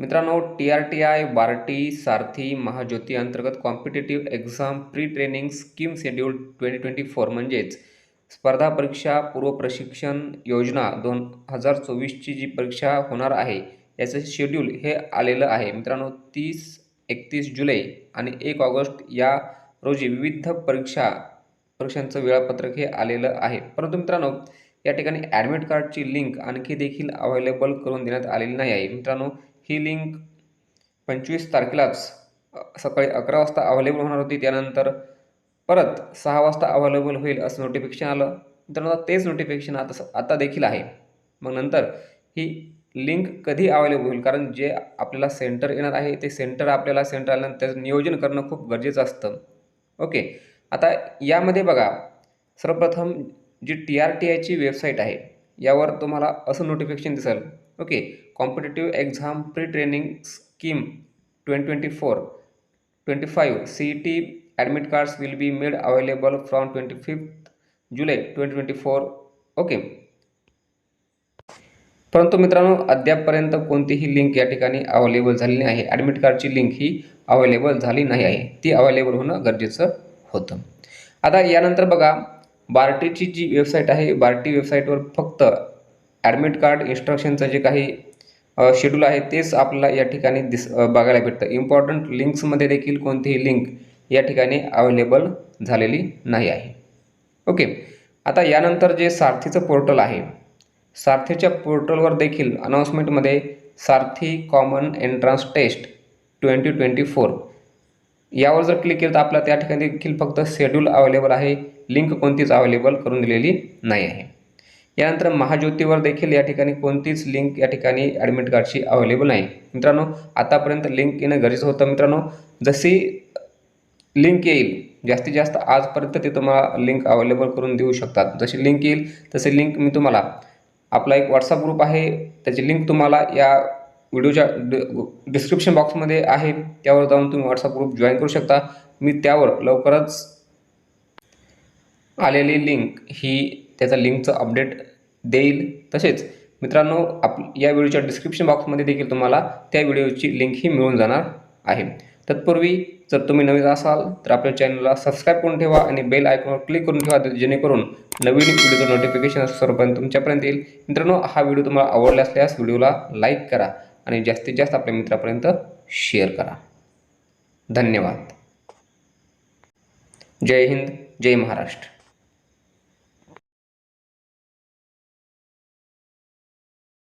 मित्रांनो T R T I BARTI Sarthi Mahajyoti अंतर्गत competitive exam pre training scheme schedule twenty twenty four म्हणजेच स्पर्धा परीक्षा पूर्व प्रशिक्षण योजना दोन हजार चोवीसची जी परीक्षा होणार आहे याचं शेड्यूल हे आलेलं आहे. मित्रांनो तीस एकतीस जुलै आणि एक ऑगस्ट या रोजी विविध परीक्षा परीक्षांचं वेळापत्रक हे आलेलं आहे. परंतु मित्रांनो या ठिकाणी ॲडमिट कार्डची लिंक आणखी देखील अवेलेबल करून देण्यात आलेली नाही आहे. मित्रांनो ही लिंक पंचवीस तारखेलाच सकाळी अकरा वाजता अवेलेबल होणार होती. त्यानंतर परत सहा वाजता अवेलेबल होईल असं नोटिफिकेशन आलं. मित्रांनो आता तेच नोटिफिकेशन आता आता देखील आहे. मग नंतर ही लिंक कधी अवेलेबल होईल? कारण जे आपल्याला सेंटर येणार आहे ते सेंटर आपल्याला सेंटर आल्यानंतर त्याचं नियोजन करणं खूप गरजेचं असतं. ओके आता यामध्ये बघा सर्वप्रथम जी टी आर टी आयची वेबसाईट आहे यावर तुम्हाला असं नोटिफिकेशन दिसेल. Okay competitive exam pre training scheme twenty twenty four twenty five C E T admit cards will be made available from twenty fifth July twenty twenty four. Okay. परंतु मित्रांनो अद्यापपर्यंत कोणतीही लिंक या ठिकाणी अवेलेबल झाली नाही. आहे ॲडमिट कार्डची लिंक ही अवेलेबल झाली नाही आहे. ती अवेलेबल होणं गरजेचं होतं. आता यानंतर बघा बार्टीची जी वेबसाईट आहे बार्टी वेबसाईटवर फक्त ॲडमिट कार्ड इन्स्ट्रक्शनचं जे काही शेड्यूल आहे तेच आपल्याला या ठिकाणी दिस बघायला भेटतं. इम्पॉर्टंट लिंक्समध्ये देखील कोणतीही लिंक या ठिकाणी अवेलेबल झालेली नाही आहे. ओके आता यानंतर जे सारथीचं पोर्टल आहे सारथीच्या पोर्टलवर देखील अनाऊन्समेंटमध्ये Sarthi common entrance test twenty twenty four यावर जर क्लिक केलं तर आपल्याला त्या ठिकाणी देखील फक्त शेड्यूल अवेलेबल आहे लिंक कोणतीच अवेलेबल करून दिलेली नाही आहे. यानंतर महाज्योतीवर देखील या ठिकाणी कोणतीच लिंक या ठिकाणी ॲडमिट कार्डची अवेलेबल नाही. मित्रांनो आतापर्यंत लिंक येणं गरजेचं होतं. मित्रांनो जशी लिंक येईल जास्तीत जास्त आजपर्यंत ते तुम्हाला लिंक अवेलेबल करून देऊ शकतात. जशी लिंक येईल तशी लिंक मी तुम्हाला आपला एक व्हॉट्सअप ग्रुप आहे. त्याची लिंक तुम्हाला या व्हिडिओच्या डिस्क्रिप्शन बॉक्समध्ये आहे. त्यावर जाऊन तुम्ही व्हॉट्सअप ग्रुप जॉईन करू शकता. मी त्यावर लवकरच आलेली लिंक ही त्याचा लिंकचं अपडेट देईल. तसेच मित्रांनो आप या व्हिडिओच्या डिस्क्रिप्शन बॉक्समध्ये देखील तुम्हाला त्या व्हिडिओची लिंकही मिळून जाणार आहे. तत्पूर्वी जर तुम्ही नवीन असाल तर आपल्या चॅनलला सबस्क्राईब करून ठेवा आणि बेल आयकॉनवर क्लिक करून ठेवा जेणेकरून नवीन व्हिडिओचं नोटिफिकेशन सर्वपर्यंत तुमच्यापर्यंत येईल. मित्रांनो हा व्हिडिओ तुम्हाला आवडला असल्यास व्हिडिओला लाईक करा आणि जास्तीत जास्त आपल्या मित्रापर्यंत शेअर करा. धन्यवाद. जय हिंद जय महाराष्ट्र.